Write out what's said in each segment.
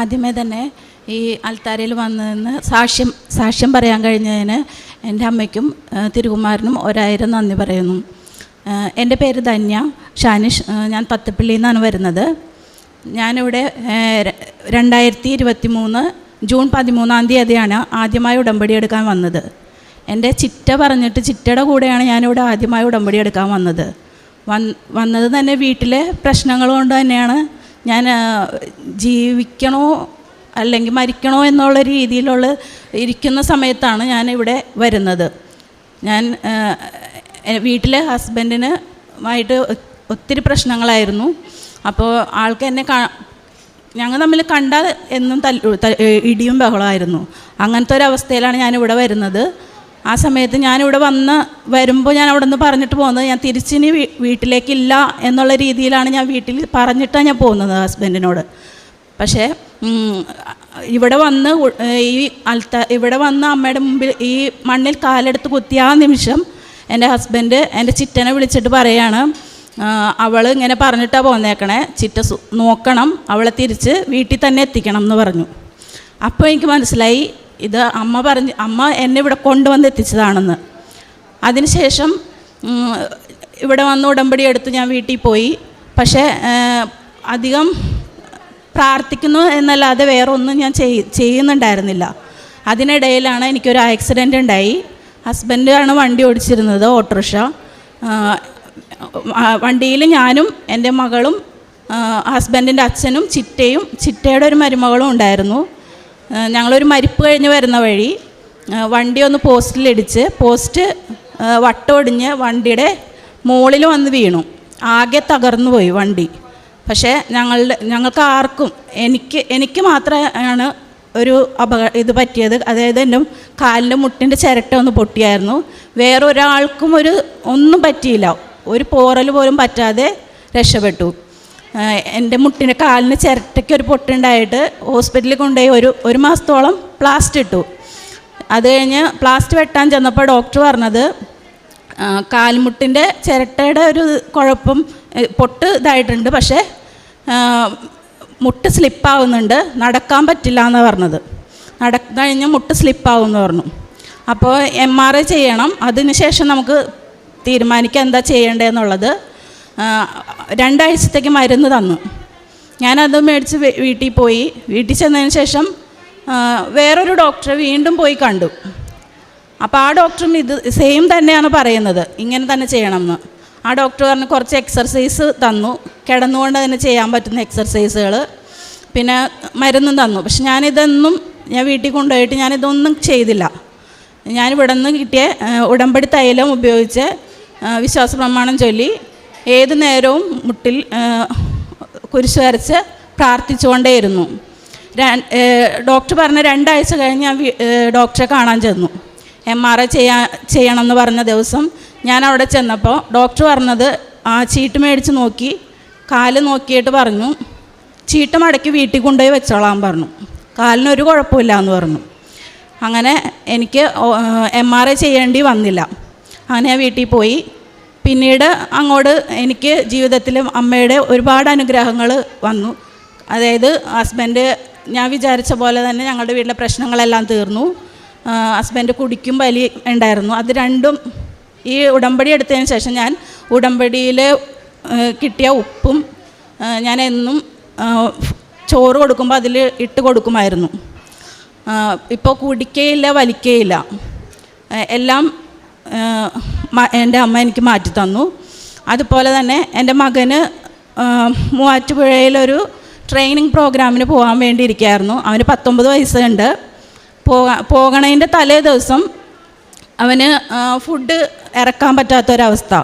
ആദ്യമേ തന്നെ ഈ അൽത്താരയിൽ വന്നതിന് സാക്ഷ്യം സാക്ഷ്യം പറയാൻ കഴിഞ്ഞതിന് എന്റെ അമ്മയ്ക്കും തിരുകുമാരനും ഒരായിരം നന്ദി പറയുന്നു. എന്റെ പേര് ധന്യ ഷാനിഷ് ഞാൻ പത്തപ്പള്ളിയിൽ നിന്നാണ് വരുന്നത്. ഞാനിവിടെ രണ്ടായിരത്തി ഇരുപത്തി മൂന്ന് ജൂൺ പതിമൂന്നാം തീയതിയാണ് ആദ്യമായി ഉടമ്പടി എടുക്കാൻ വന്നത്. എന്റെ ചിറ്റ പറഞ്ഞിട്ട് ചിറ്റയുടെ കൂടെയാണ് ഞാനിവിടെ ആദ്യമായി ഉടമ്പടി എടുക്കാൻ വന്നത്. വന്ന് വന്നത് തന്നെ വീട്ടിലെ പ്രശ്നങ്ങൾ കൊണ്ട് തന്നെയാണ് ഞാൻ ജീവിക്കണോ അല്ലെങ്കിൽ മരിക്കണോ എന്നുള്ള രീതിയിലുള്ള ഇരിക്കുന്ന സമയത്താണ് ഞാൻ ഇവിടെ വരുന്നത്. ഞാൻ വീട്ടിലെ ഹസ്ബൻഡിന് ആയിട്ട് ഒത്തിരി പ്രശ്നങ്ങളായിരുന്നു. അപ്പോൾ ആൾക്ക് എന്നെ ഞങ്ങൾ തമ്മിൽ കണ്ടാൽ എന്നും തല്ലു ഇടിയും ബഹളമായിരുന്നു. അങ്ങനത്തെ ഒരു അവസ്ഥയിലാണ് ഞാൻ ഇവിടെ വരുന്നത്. ആ സമയത്ത് ഞാനിവിടെ വന്ന് വരുമ്പോൾ ഞാൻ അവിടെ നിന്ന് പറഞ്ഞിട്ട് പോകുന്നത് ഞാൻ തിരിച്ചിനി വീട്ടിലേക്കില്ല എന്നുള്ള രീതിയിലാണ് ഞാൻ വീട്ടിൽ പറഞ്ഞിട്ടാണ് ഞാൻ പോകുന്നത് ഹസ്ബൻഡിനോട്. പക്ഷേ ഇവിടെ വന്ന് ഈ അൽത്ത ഇവിടെ വന്ന് അമ്മയുടെ മുമ്പിൽ ഈ മണ്ണിൽ കാലെടുത്ത് കുത്തിയ ആ നിമിഷം എന്റെ ഹസ്ബൻഡ് എന്റെ ചിറ്റനെ വിളിച്ചിട്ട് പറയാണ് അവൾ ഇങ്ങനെ പറഞ്ഞിട്ടാണ് പോന്നേക്കണേ ചിറ്റ നോക്കണം അവളെ തിരിച്ച് വീട്ടിൽ തന്നെ എത്തിക്കണം എന്ന് പറഞ്ഞു. അപ്പോൾ എനിക്ക് മനസ്സിലായി ഇത് അമ്മ പറഞ്ഞ് അമ്മ എന്നെ ഇവിടെ കൊണ്ടുവന്ന് എത്തിച്ചതാണെന്ന്. അതിനുശേഷം ഇവിടെ വന്ന് ഉടമ്പടി എടുത്ത് ഞാൻ വീട്ടിൽ പോയി. പക്ഷേ അധികം പ്രാർത്ഥിക്കുന്നു എന്നല്ലാതെ വേറെ ഒന്നും ഞാൻ ചെയ് ചെയ്യുന്നുണ്ടായിരുന്നില്ല. അതിനിടയിലാണ് എനിക്കൊരു ആക്സിഡന്റ് ഉണ്ടായി. ഹസ്ബൻഡാണ് വണ്ടി ഓടിച്ചിരുന്നത് ഓട്ടോറിക്ഷ. വണ്ടിയിൽ ഞാനും എന്റെ മകളും ഹസ്ബൻഡിന്റെ അച്ഛനും ചിറ്റയും ചിറ്റയുടെ ഒരു മരുമകളും ഉണ്ടായിരുന്നു. ഞങ്ങളൊരു മരിപ്പ് കഴിഞ്ഞ് വരുന്ന വഴി വണ്ടി ഒന്ന് പോസ്റ്റിലിടിച്ച് പോസ്റ്റ് വട്ടമൊടിഞ്ഞ് വണ്ടിയുടെ മുകളിൽ വന്ന് വീണു. ആകെ തകർന്നു പോയി വണ്ടി. പക്ഷേ ഞങ്ങളുടെ ഞങ്ങൾക്ക് ആർക്കും എനിക്ക് എനിക്ക് മാത്രമാണ് ഒരു അപക ഇത് പറ്റിയത്. അതായത് എന്റെ കാലിന്റെ മുട്ടിന്റെ ചിരട്ട ഒന്ന് പൊട്ടിയായിരുന്നു. വേറെ ഒരാൾക്കും ഒരു ഒന്നും പറ്റിയില്ല. ഒരു പോറൽ പോലും പറ്റാതെ രക്ഷപ്പെട്ടു. എന്റെ മുട്ടിന്റെ കാലിന് ചിരട്ടയ്ക്ക് ഒരു പൊട്ടുണ്ടായിട്ട് ഹോസ്പിറ്റലിൽ കൊണ്ടുപോയി ഒരു ഒരു മാസത്തോളം പ്ലാസ്റ്റ് ഇട്ടു. അത് കഴിഞ്ഞ് പ്ലാസ്റ്റ് വെട്ടാൻ ചെന്നപ്പോൾ ഡോക്ടർ പറഞ്ഞത് കാൽമുട്ടിന്റെ ചിരട്ടയുടെ ഒരു കുഴപ്പം പൊട്ട് ഇതായിട്ടുണ്ട് പക്ഷേ മുട്ട് സ്ലിപ്പാവുന്നുണ്ട് നടക്കാൻ പറ്റില്ല എന്ന് പറഞ്ഞത്. നട കഴിഞ്ഞ് മുട്ട് സ്ലിപ്പാവുമെന്ന് പറഞ്ഞു. അപ്പോൾ എം ആർ ഐ ചെയ്യണം. അതിന് ശേഷം നമുക്ക് തീരുമാനിക്കാം എന്താ ചെയ്യേണ്ടതെന്നുള്ളത്. രണ്ടാഴ്ചത്തേക്ക് മരുന്ന് തന്നു. ഞാനത് മേടിച്ച് വീട്ടിൽ പോയി. വീട്ടിൽ ചെന്നതിന് ശേഷം വേറൊരു ഡോക്ടറെ വീണ്ടും പോയി കണ്ടു. അപ്പോൾ ആ ഡോക്ടറും ഇത് സെയിം തന്നെയാണ് പറയുന്നത്. ഇങ്ങനെ തന്നെ ചെയ്യണമെന്ന്. ആ ഡോക്ടർ പറഞ്ഞ് കുറച്ച് എക്സർസൈസ് തന്നു. കിടന്നുകൊണ്ട് തന്നെ ചെയ്യാൻ പറ്റുന്ന എക്സർസൈസുകൾ പിന്നെ മരുന്നും തന്നു. പക്ഷെ ഞാനിതൊന്നും ഞാൻ വീട്ടിൽ കൊണ്ടുപോയിട്ട് ഞാനിതൊന്നും ചെയ്തില്ല. ഞാൻ ഇവിടെ നിന്ന് കിട്ടിയ ഉടമ്പടി തൈലം ഉപയോഗിച്ച് വിശ്വാസ പ്രമാണം ചൊല്ലി ഏത് നേരവും മുട്ടിൽ കുരിശ് വരച്ച് പ്രാർത്ഥിച്ചുകൊണ്ടേയിരുന്നു. ഡോക്ടർ പറഞ്ഞ രണ്ടാഴ്ച കഴിഞ്ഞ് ഞാൻ ഡോക്ടറെ കാണാൻ ചെന്നു. എം ആർ ഐ ചെയ്യാ ചെയ്യണമെന്ന് പറഞ്ഞ ദിവസം ഞാൻ അവിടെ ചെന്നപ്പോൾ ഡോക്ടർ പറഞ്ഞത് ആ ചീട്ട് മേടിച്ച് നോക്കി കാൽ നോക്കിയിട്ട് പറഞ്ഞു ചീട്ട് മടക്കി വീട്ടിൽ കൊണ്ടുപോയി വെച്ചോളാൻ പറഞ്ഞു. കാലിനൊരു കുഴപ്പമില്ല എന്ന് പറഞ്ഞു. അങ്ങനെ എനിക്ക് എം ആർ ഐ ചെയ്യേണ്ടി വന്നില്ല. അങ്ങനെ ഞാൻ വീട്ടിൽ പോയി. പിന്നീട് അങ്ങോട്ട് എനിക്ക് ജീവിതത്തിൽ അമ്മയുടെ ഒരുപാട് അനുഗ്രഹങ്ങൾ വന്നു. അതായത് ഹസ്ബൻഡ് ഞാൻ വിചാരിച്ച പോലെ തന്നെ ഞങ്ങളുടെ വീട്ടിലെ പ്രശ്നങ്ങളെല്ലാം തീർന്നു. ഹസ്ബൻഡ് കുടിക്കും വലി ഉണ്ടായിരുന്നു. അത് രണ്ടും ഈ ഉടമ്പടി എടുത്തതിന് ശേഷം ഞാൻ ഉടമ്പടിയിൽ കിട്ടിയ ഉപ്പും ഞാൻ എന്നും ചോറ് കൊടുക്കുമ്പോൾ അതിൽ ഇട്ട് കൊടുക്കുമായിരുന്നു. ഇപ്പോൾ കുടിക്കുകയില്ല വലിക്കുകയില്ല എല്ലാം എന്റെ അമ്മ എനിക്ക് മാറ്റി തന്നു. അതുപോലെ തന്നെ എന്റെ മകന് മൂവാറ്റുപുഴയിലൊരു ട്രെയിനിങ് പ്രോഗ്രാമിന് പോകാൻ വേണ്ടി ഇരിക്കുകയായിരുന്നു അവന് പത്തൊമ്പത് വയസ്സുണ്ട്. പോകാ പോകണതിന്റെ തലേ ദിവസം അവന് ഫുഡ് ഇറക്കാൻ പറ്റാത്തൊരവസ്ഥ.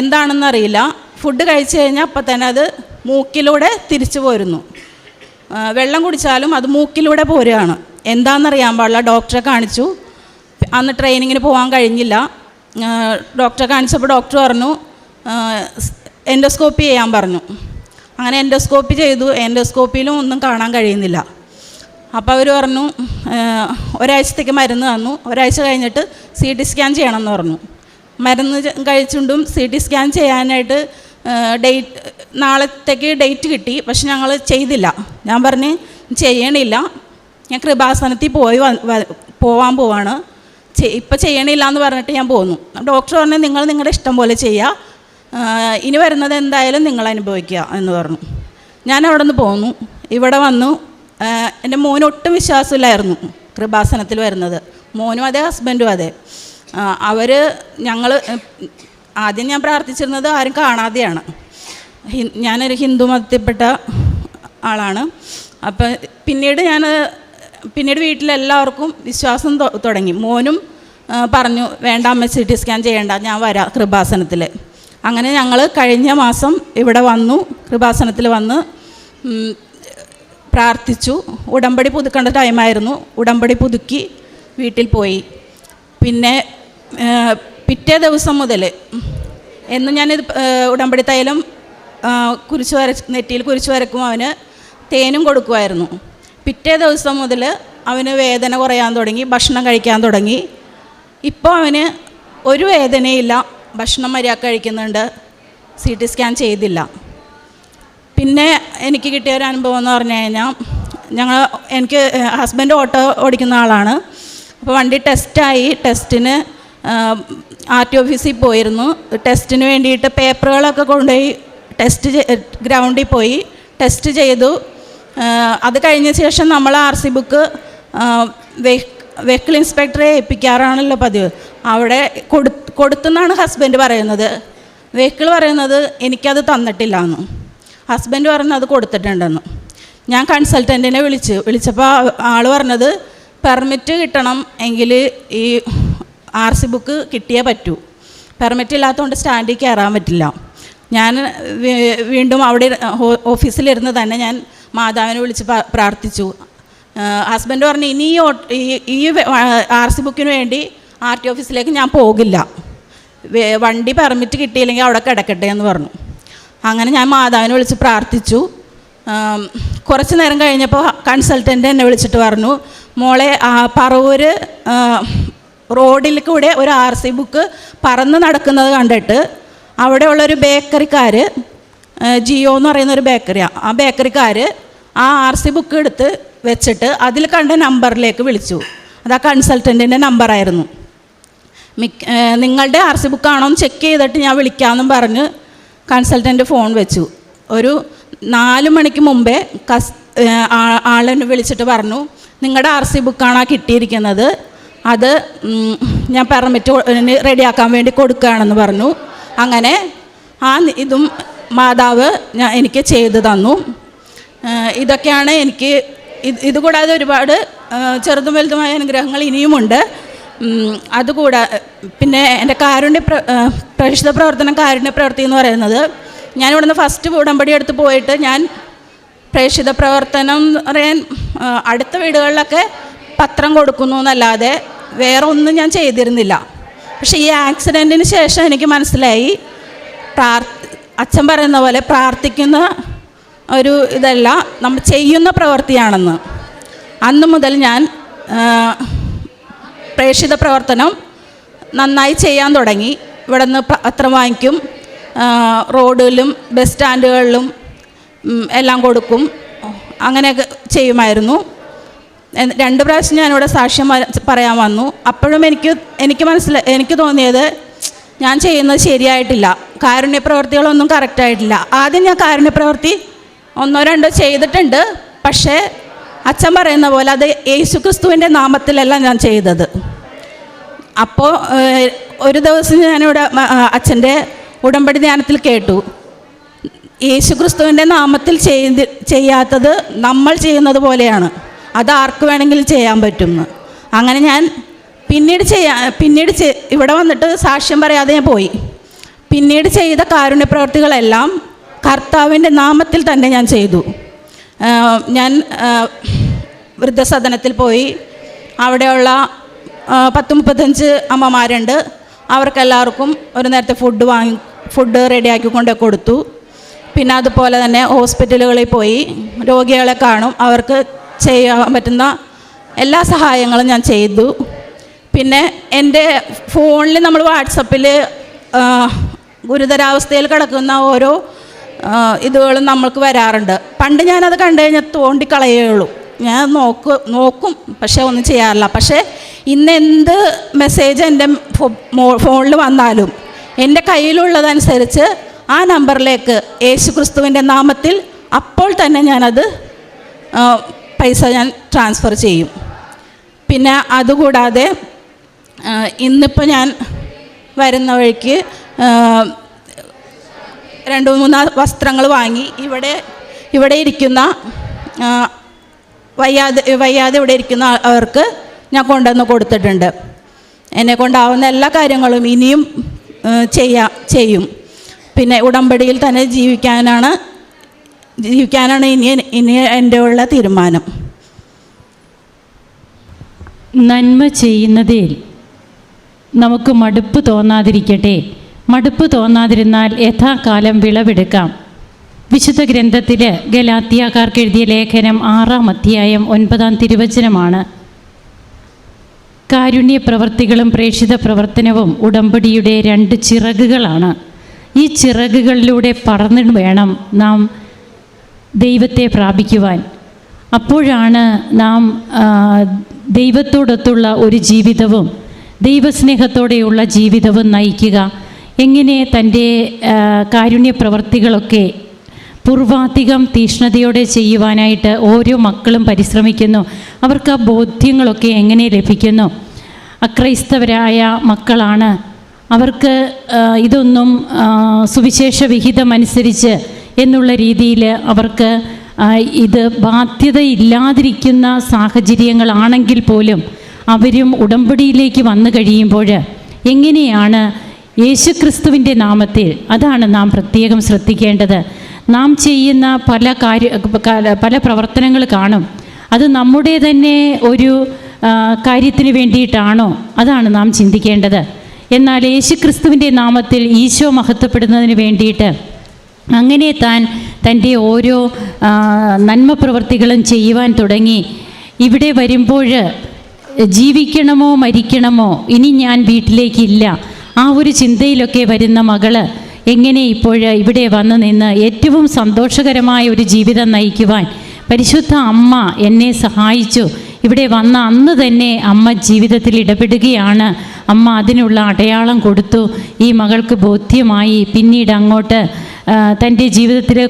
എന്താണെന്നറിയില്ല. ഫുഡ് കഴിച്ചു കഴിഞ്ഞാൽ അപ്പം തന്നെ അത് മൂക്കിലൂടെ തിരിച്ചു പോരുന്നു. വെള്ളം കുടിച്ചാലും അത് മൂക്കിലൂടെ പോരുകയാണ്. എന്താണെന്നറിയാൻ പാടില്ല. ഡോക്ടറെ കാണിച്ചു. അന്ന് ട്രെയിനിങ്ങിന് പോകാൻ കഴിഞ്ഞില്ല. ഡോക്ടറെ കാണിച്ചപ്പോൾ ഡോക്ടർ പറഞ്ഞു എൻഡോസ്കോപ്പി ചെയ്യാൻ പറഞ്ഞു. അങ്ങനെ എൻഡോസ്കോപ്പി ചെയ്തു എൻഡോസ്കോപ്പിയിലും ഒന്നും കാണാൻ കഴിയുന്നില്ല. അപ്പോൾ അവർ പറഞ്ഞു ഒരാഴ്ചത്തേക്ക് മരുന്ന് തന്നു. ഒരാഴ്ച കഴിഞ്ഞിട്ട് സി ടി സ്കാൻ ചെയ്യണമെന്ന് പറഞ്ഞു. മരുന്ന് കഴിച്ചുകൊണ്ടും സി ടി സ്കാൻ ചെയ്യാനായിട്ട് ഡേറ്റ് നാളത്തേക്ക് ഡേറ്റ് കിട്ടി. പക്ഷെ ഞങ്ങൾ ചെയ്തില്ല. ഞാൻ പറഞ്ഞ് ചെയ്യണില്ല. ഞാൻ കൃപാസനത്തിൽ പോയി പോവാൻ പോവാണ്. ഇപ്പം ചെയ്യണില്ല എന്ന് പറഞ്ഞിട്ട് ഞാൻ പോന്നു. ഡോക്ടർ പറഞ്ഞു നിങ്ങൾ നിങ്ങളുടെ ഇഷ്ടം പോലെ ചെയ്യുക ഇനി വരുന്നത് എന്തായാലും നിങ്ങൾ അനുഭവിക്കുക എന്ന് പറഞ്ഞു. ഞാൻ അവിടെ നിന്ന് പോന്നു. ഇവിടെ വന്നു. എന്റെ മോന് ഒട്ടും വിശ്വാസമില്ലായിരുന്നു കൃപാസനത്തിൽ വരുന്നത്. മോനും അതെ ഹസ്ബൻഡും അതെ. അവർ ഞങ്ങൾ ആദ്യം ഞാൻ പ്രാർത്ഥിച്ചിരുന്നത് ആരും കാണാതെയാണ്. ഞാനൊരു ഹിന്ദു മതത്തിൽപ്പെട്ട ആളാണ്. അപ്പം പിന്നീട് ഞാൻ പിന്നീട് വീട്ടിലെല്ലാവർക്കും വിശ്വാസം തുടങ്ങി. മോനും പറഞ്ഞു വേണ്ട അമ്മ സി ടി സ്കാൻ ചെയ്യേണ്ട ഞാൻ വരാം കൃപാസനത്തിൽ അങ്ങനെ ഞങ്ങൾ കഴിഞ്ഞ മാസം ഇവിടെ വന്നു കൃപാസനത്തിൽ വന്ന് പ്രാർത്ഥിച്ചു. ഉടമ്പടി പുതുക്കേണ്ട ടൈമായിരുന്നു. ഉടമ്പടി പുതുക്കി വീട്ടിൽ പോയി. പിന്നെ പിറ്റേ ദിവസം മുതൽ എന്ന് ഞാനിത് ഉടമ്പടി തൈലം കുരിശ് വര നെറ്റിയിൽ കുരിശ് വരക്കും അവന് തേനും കൊടുക്കുമായിരുന്നു പിറ്റേ ദിവസം മുതൽ അവന് വേദന കുറയാൻ തുടങ്ങി ഭക്ഷണം കഴിക്കാൻ തുടങ്ങി. ഇപ്പോൾ അവന് ഒരു വേദനയില്ല ഭക്ഷണം മര്യാദ കഴിക്കുന്നുണ്ട് സി ടി സ്കാൻ ചെയ്തില്ല. പിന്നെ എനിക്ക് കിട്ടിയ ഒരു അനുഭവം എന്ന് പറഞ്ഞു കഴിഞ്ഞാൽ ഞങ്ങൾ എനിക്ക് ഹസ്ബൻഡ് ഓട്ടോ ഓടിക്കുന്ന ആളാണ്. അപ്പോൾ വണ്ടി ടെസ്റ്റായി ടെസ്റ്റിന് ആർ ടി ഓഫീസിൽ പോയിരുന്നു. ടെസ്റ്റിന് വേണ്ടിയിട്ട് പേപ്പറുകളൊക്കെ കൊണ്ടുപോയി ടെസ്റ്റ് ഗ്രൗണ്ടിൽ പോയി ടെസ്റ്റ് ചെയ്തു. അത് കഴിഞ്ഞ ശേഷം നമ്മൾ ആർ സി ബുക്ക് വെഹിക്കിൾ ഇൻസ്പെക്ടറെ ഏൽപ്പിക്കാറാണല്ലോ പതിവ്. അവിടെ കൊടു കൊടുത്തെന്നാണ് ഹസ്ബൻഡ് പറയുന്നത്. വെഹിക്കിൾ പറയുന്നത് എനിക്കത് തന്നിട്ടില്ല എന്ന് ഹസ്ബൻഡ് പറഞ്ഞത് അത് കൊടുത്തിട്ടുണ്ടെന്ന്. ഞാൻ കൺസൾട്ടന്റിനെ വിളിച്ചു വിളിച്ചപ്പോൾ ആൾ പറഞ്ഞത് പെർമിറ്റ് കിട്ടണം എങ്കിൽ ഈ ആർ സി ബുക്ക് കിട്ടിയേ പറ്റൂ. പെർമിറ്റ് ഇല്ലാത്തതുകൊണ്ട് സ്റ്റാൻഡിൽ കയറാൻ പറ്റില്ല. ഞാൻ വീണ്ടും അവിടെ ഓഫീസിലിരുന്ന് തന്നെ ഞാൻ മാതാവിനെ വിളിച്ച് പ്രാർത്ഥിച്ചു. ഹസ്ബൻഡ് പറഞ്ഞു ഇനി ഈ ആർ സി ബുക്കിന് വേണ്ടി ആർ ടി ഓഫീസിലേക്ക് ഞാൻ പോകില്ല. വണ്ടി പെർമിറ്റ് കിട്ടിയില്ലെങ്കിൽ അവിടെ കിടക്കട്ടെ എന്ന് പറഞ്ഞു. അങ്ങനെ ഞാൻ മാതാവിനെ വിളിച്ച് പ്രാർത്ഥിച്ചു. കുറച്ച് നേരം കഴിഞ്ഞപ്പോൾ കൺസൾട്ടന്റ് എന്നെ വിളിച്ചിട്ട് പറഞ്ഞു മോളെ പറവൂര് റോഡിൽ കൂടെ ഒരു ആർ സി ബുക്ക് പറന്ന് നടക്കുന്നത് കണ്ടിട്ട് അവിടെയുള്ളൊരു ബേക്കറിക്കാർ ജിയോ എന്ന് പറയുന്ന ഒരു ബേക്കറിയാണ് ആ ബേക്കറിക്കാർ ആ ആർ സി ബുക്ക് എടുത്ത് വെച്ചിട്ട് അതിൽ കണ്ട നമ്പറിലേക്ക് വിളിച്ചു. അത് ആ കൺസൾട്ടന്റിന്റെ നമ്പറായിരുന്നു മിക്ക നിങ്ങളുടെ ആർ സി ബുക്കാണോ എന്ന് ചെക്ക് ചെയ്തിട്ട് ഞാൻ വിളിക്കാമെന്നും പറഞ്ഞ് കൺസൾട്ടന്റ് ഫോൺ വെച്ചു. ഒരു നാല് മണിക്ക് മുമ്പേ കസ് ആളെന്നെ വിളിച്ചിട്ട് പറഞ്ഞു നിങ്ങളുടെ ആർ സി ബുക്കാണ് ആ കിട്ടിയിരിക്കുന്നത്? അത് ഞാൻ പെർമിറ്റ് റെഡിയാക്കാൻ വേണ്ടി കൊടുക്കുകയാണെന്ന് പറഞ്ഞു. അങ്ങനെ ആ ഇതും മാതാവ് ഞാൻ എനിക്ക് ചെയ്തു തന്നു. ഇതൊക്കെയാണ് എനിക്ക് ഇത് ഇതുകൂടാതെ ഒരുപാട് ചെറുതും വലുതുമായ അനുഗ്രഹങ്ങൾ ഇനിയുമുണ്ട്. അതുകൂടാ പിന്നെ എന്റെ കാരുണ്യ പ്ര പരിശുദ്ധ പ്രവർത്തനം കാരുണ്യ പ്രവൃത്തി എന്ന് പറയുന്നത് ഞാൻ ഇവിടുന്ന് ഫസ്റ്റ് ഉടമ്പടി എടുത്ത് പോയിട്ട് ഞാൻ പ്രേക്ഷിത പ്രവർത്തനം എന്ന് പറയാൻ അടുത്ത വീടുകളിലൊക്കെ പത്രം കൊടുക്കുന്നു എന്നല്ലാതെ വേറെ ഒന്നും ഞാൻ ചെയ്തിരുന്നില്ല. പക്ഷേ ഈ ആക്സിഡന്റിന് ശേഷം എനിക്ക് മനസ്സിലായി പ്രാർ അച്ഛൻ പറയുന്ന പോലെ പ്രാർത്ഥിക്കുന്ന ഒരു ഇതല്ല നമ്മൾ ചെയ്യുന്ന പ്രവൃത്തിയാണെന്ന് അന്ന് മുതൽ ഞാൻ പ്രേക്ഷിത പ്രവർത്തനം നന്നായി ചെയ്യാൻ തുടങ്ങി. ഇവിടെ നിന്ന് പത്രം വാങ്ങിക്കും റോഡിലും ബസ് സ്റ്റാൻഡുകളിലും എല്ലാം കൊടുക്കും. അങ്ങനെയൊക്കെ ചെയ്യുമായിരുന്നു. രണ്ട് പ്രാവശ്യം ഞാനിവിടെ സാക്ഷ്യം പറയാൻ വന്നു. അപ്പോഴും എനിക്ക് എനിക്ക് മനസ്സില എനിക്ക് തോന്നിയത് ഞാൻ ചെയ്യുന്നത് ശരിയായിട്ടില്ല. കാരുണ്യ പ്രവൃത്തികളൊന്നും കറക്റ്റായിട്ടില്ല ആദ്യം ഞാൻ കാരുണ്യ പ്രവൃത്തി ഒന്നോ രണ്ടോ ചെയ്തിട്ടുണ്ട്. പക്ഷേ അച്ഛൻ പറയുന്ന പോലെ അത് യേശു ക്രിസ്തുവിന്റെ നാമത്തിലല്ല ഞാൻ ചെയ്തത്. അപ്പോൾ ഒരു ദിവസം ഞാനിവിടെ അച്ഛന്റെ ഉടമ്പടി ധ്യാനത്തിൽ കേട്ടു. യേശു ക്രിസ്തുവിന്റെ നാമത്തിൽ ചെയ്ത് ചെയ്യാത്തത് നമ്മൾ ചെയ്യുന്നത് പോലെയാണ്. അത് ആർക്ക് വേണമെങ്കിലും ചെയ്യാൻ പറ്റുമെന്ന് അങ്ങനെ ഞാൻ പിന്നീട് ചെയ്യാ പിന്നീട് ഇവിടെ വന്നിട്ട് സാക്ഷ്യം പറയാതെ ഞാൻ പോയി. പിന്നീട് ചെയ്ത കാരുണ്യ പ്രവർത്തികളെല്ലാം കർത്താവിന്റെ നാമത്തിൽ തന്നെ ഞാൻ ചെയ്തു. ഞാൻ വൃദ്ധസദനത്തിൽ പോയി. അവിടെയുള്ള പത്ത് മുപ്പത്തഞ്ച് അമ്മമാരുണ്ട്. അവർക്കെല്ലാവർക്കും ഒരു നേരത്തെ ഫുഡ് വാങ്ങി ഫുഡ് റെഡിയാക്കി കൊണ്ട് കൊടുത്തു. പിന്നെ അതുപോലെ തന്നെ ഹോസ്പിറ്റലുകളിൽ പോയി. രോഗികളെ കാണും. അവർക്ക് ചെയ്യാൻ പറ്റുന്ന എല്ലാ സഹായങ്ങളും ഞാൻ ചെയ്തു. പിന്നെ എന്റെ ഫോണിൽ നമ്മൾ വാട്സപ്പിൽ ഗുരുതരാവസ്ഥയിൽ കിടക്കുന്ന ഓരോ ഇതുകളും നമ്മൾക്ക് വരാറുണ്ട്. പണ്ട് ഞാനത് കണ്ടു കഴിഞ്ഞാൽ തോണ്ടിക്കളയുള്ളൂ. ഞാൻ നോക്ക് നോക്കും പക്ഷേ ഒന്നും ചെയ്യാറില്ല. പക്ഷേ ഇന്ന് എന്ത് മെസ്സേജ് എന്റെ ഫോണിൽ വന്നാലും എന്റെ കയ്യിലുള്ളതനുസരിച്ച് ആ നമ്പറിലേക്ക് യേശു ക്രിസ്തുവിന്റെ നാമത്തിൽ അപ്പോൾ തന്നെ ഞാനത് പൈസ ഞാൻ ട്രാൻസ്ഫർ ചെയ്യും. പിന്നെ അതുകൂടാതെ ഇന്നിപ്പോൾ ഞാൻ വരുന്ന വഴിക്ക് രണ്ട് മൂന്ന് വസ്ത്രങ്ങൾ വാങ്ങി. ഇവിടെ ഇവിടെ ഇരിക്കുന്ന വയ്യാതെ വയ്യാതെ ഇവിടെ ഇരിക്കുന്ന അവർക്ക് ഞാൻ കൊണ്ടുവന്ന് കൊടുത്തിട്ടുണ്ട്. എന്നെ കൊണ്ടാവുന്ന എല്ലാ കാര്യങ്ങളും ഇനിയും ചെയ്യാ ചെയ്യും. പിന്നെ ഉടമ്പടിയിൽ തന്നെ ജീവിക്കാനാണ് ജീവിക്കാനാണ് ഇനി ഇനി എന്റെ ഉള്ള തീരുമാനം. നന്മ ചെയ്യുന്നതിൽ നമുക്ക് മടുപ്പ് തോന്നാതിരിക്കട്ടെ. മടുപ്പ് തോന്നാതിരുന്നാൽ യഥാകാലം വിളവെടുക്കാം. വിശുദ്ധ ഗ്രന്ഥത്തിൽ ഗലാത്തിയാക്കാർക്ക് എഴുതിയ ലേഖനം ആറാം അധ്യായം ഒൻപതാം തിരുവചനമാണ്. കാരുണ്യ പ്രവർത്തികളും പ്രേക്ഷിത പ്രവർത്തനവും ഉടമ്പടിയുടെ രണ്ട് ചിറകുകളാണ്. ഈ ചിറകുകളിലൂടെ പറന്നു വേണം നാം ദൈവത്തെ പ്രാപിക്കുവാൻ. അപ്പോഴാണ് നാം ദൈവത്തോടൊത്തുള്ള ഒരു ജീവിതവും ദൈവസ്നേഹത്തോടെയുള്ള ജീവിതവും നയിക്കുക. എങ്ങനെ തന്റെ കാരുണ്യ പ്രവർത്തികളൊക്കെ പൂർവാധികം തീഷ്ണതയോടെ ചെയ്യുവാനായിട്ട് ഓരോ മക്കളും പരിശ്രമിക്കുന്നു. അവർക്ക് ആ ബോധ്യങ്ങളൊക്കെ എങ്ങനെ ലഭിക്കുന്നു? അക്രൈസ്തവരായ മക്കളാണ്. അവർക്ക് ഇതൊന്നും സുവിശേഷ വിഹിതമനുസരിച്ച് എന്നുള്ള രീതിയിൽ അവർക്ക് ഇത് ബാധ്യതയില്ലാതിരിക്കുന്ന സാഹചര്യങ്ങളാണെങ്കിൽ പോലും അവരും ഉടമ്പടിയിലേക്ക് വന്നു കഴിയുമ്പോൾ എങ്ങനെയാണ് യേശുക്രിസ്തുവിന്റെ നാമത്തിൽ അതാണ് നാം പ്രത്യേകം ശ്രദ്ധിക്കേണ്ടത്. നാം ചെയ്യുന്ന പല കാര്യ പല പ്രവർത്തനങ്ങൾ കാണും. അത് നമ്മുടെ തന്നെ ഒരു കാര്യത്തിന് വേണ്ടിയിട്ടാണോ? അതാണ് നാം ചിന്തിക്കേണ്ടത്. എന്നാൽ യേശുക്രിസ്തുവിന്റെ നാമത്തിൽ ഈശോ മഹത്വപ്പെടുന്നതിന് വേണ്ടിയിട്ട് അങ്ങനെ താൻ തന്റെ ഓരോ നന്മ പ്രവർത്തികളും ചെയ്യുവാൻ തുടങ്ങി. ഇവിടെ വരുമ്പോൾ ജീവിക്കണമോ മരിക്കണമോ ഇനി ഞാൻ വീട്ടിലേക്കില്ല. ആ ഒരു ചിന്തയിലൊക്കെ വരുന്ന മകൾ എങ്ങനെ ഇപ്പോൾ ഇവിടെ വന്നു നിന്ന് ഏറ്റവും സന്തോഷകരമായ ഒരു ജീവിതം നയിക്കുവാൻ പരിശുദ്ധ അമ്മ എന്നെ സഹായിച്ചു. ഇവിടെ വന്ന അന്ന് തന്നെ അമ്മ ജീവിതത്തിൽ ഇടപെടുകയാണ്. അമ്മ അതിനുള്ള അടയാളം കൊടുത്തു. ഈ മകൾക്ക് ബോധ്യമായി. പിന്നീട് അങ്ങോട്ട് തന്റെ ജീവിതത്തിലെ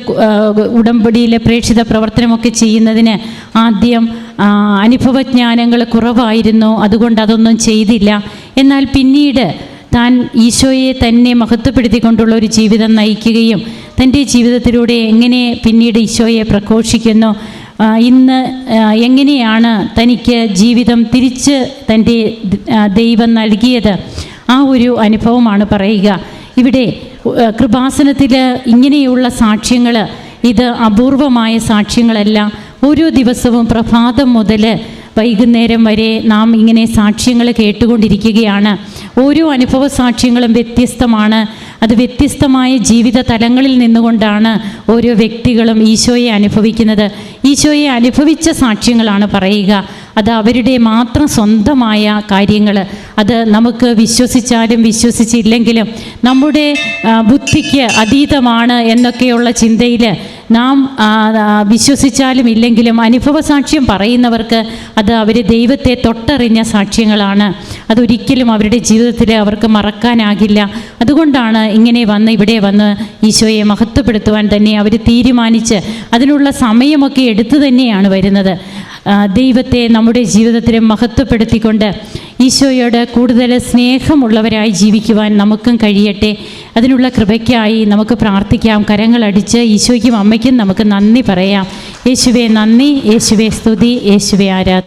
ഉടമ്പടിയിലെ പ്രേക്ഷിത പ്രവർത്തനമൊക്കെ ചെയ്യുന്നതിന് ആദ്യം അനുഭവജ്ഞാനങ്ങൾ കുറവായിരുന്നു. അതുകൊണ്ട് അതൊന്നും ചെയ്തില്ല. എന്നാൽ പിന്നീട് താൻ ഈശോയെ തന്നെ മഹത്വപ്പെടുത്തിക്കൊണ്ടുള്ള ഒരു ജീവിതം നയിക്കുകയും തന്റെ ജീവിതത്തിലൂടെ എങ്ങനെ പിന്നീട് ഈശോയെ പ്രഘോഷിക്കുന്നു ഇന്ന് എങ്ങനെയാണ് തനിക്ക് ജീവിതം തിരിച്ച് തന്റെ ദൈവം നൽകിയത് ആ ഒരു അനുഭവമാണ് പറയുക. ഇവിടെ കൃപാസനത്തിൽ ഇങ്ങനെയുള്ള സാക്ഷ്യങ്ങൾ ഇത് അപൂർവമായ സാക്ഷ്യങ്ങളല്ല. ഓരോ ദിവസവും പ്രഭാതം മുതൽ വൈകുന്നേരം വരെ നാം ഇങ്ങനെ സാക്ഷ്യങ്ങൾ കേട്ടുകൊണ്ടിരിക്കുകയാണ്. ഓരോ അനുഭവ സാക്ഷ്യങ്ങളും വ്യത്യസ്തമാണ്. അത് വ്യത്യസ്തമായ ജീവിത തലങ്ങളിൽ നിന്നുകൊണ്ടാണ് ഓരോ വ്യക്തികളും ഈശോയെ അനുഭവിക്കുന്നത്. ഈശോയെ അനുഭവിച്ച സാക്ഷ്യങ്ങളാണ് പറയുക. അത് അവരുടെ മാത്രം സ്വന്തമായ കാര്യങ്ങൾ അത് നമുക്ക് വിശ്വസിച്ചാലും വിശ്വസിച്ചില്ലെങ്കിലും നമ്മുടെ ബുദ്ധിക്ക് അതീതമാണ് എന്നൊക്കെയുള്ള ചിന്തയിൽ നാം വിശ്വസിച്ചാലും ഇല്ലെങ്കിലും അനുഭവ സാക്ഷ്യം പറയുന്നവർക്ക് അത് അവർ ദൈവത്തെ തൊട്ടറിഞ്ഞ സാക്ഷ്യങ്ങളാണ്. അതൊരിക്കലും അവരുടെ ജീവിതത്തിൽ അവർക്ക് മറക്കാനാകില്ല. അതുകൊണ്ടാണ് ഇങ്ങനെ വന്ന് ഇവിടെ വന്ന് ഈശോയെ മഹത്വപ്പെടുത്തുവാൻ തന്നെ അവർ തീരുമാനിച്ച് അതിനുള്ള സമയമൊക്കെ എടുത്തു തന്നെയാണ് വരുന്നത്. ദൈവത്തെ നമ്മുടെ ജീവിതത്തിൽ മഹത്വപ്പെടുത്തിക്കൊണ്ട് ഈശോയോട് കൂടുതൽ സ്നേഹമുള്ളവരായി ജീവിക്കുവാൻ നമുക്കും കഴിയട്ടെ. അതിനുള്ള കൃപയ്ക്കായി നമുക്ക് പ്രാർത്ഥിക്കാം. കരങ്ങളടിച്ച് ഈശോയ്ക്കും അമ്മയ്ക്കും നമുക്ക് നന്ദി പറയാം. യേശുവെ നന്ദി യേശുവെ സ്തുതി യേശുവെ ആരാധന.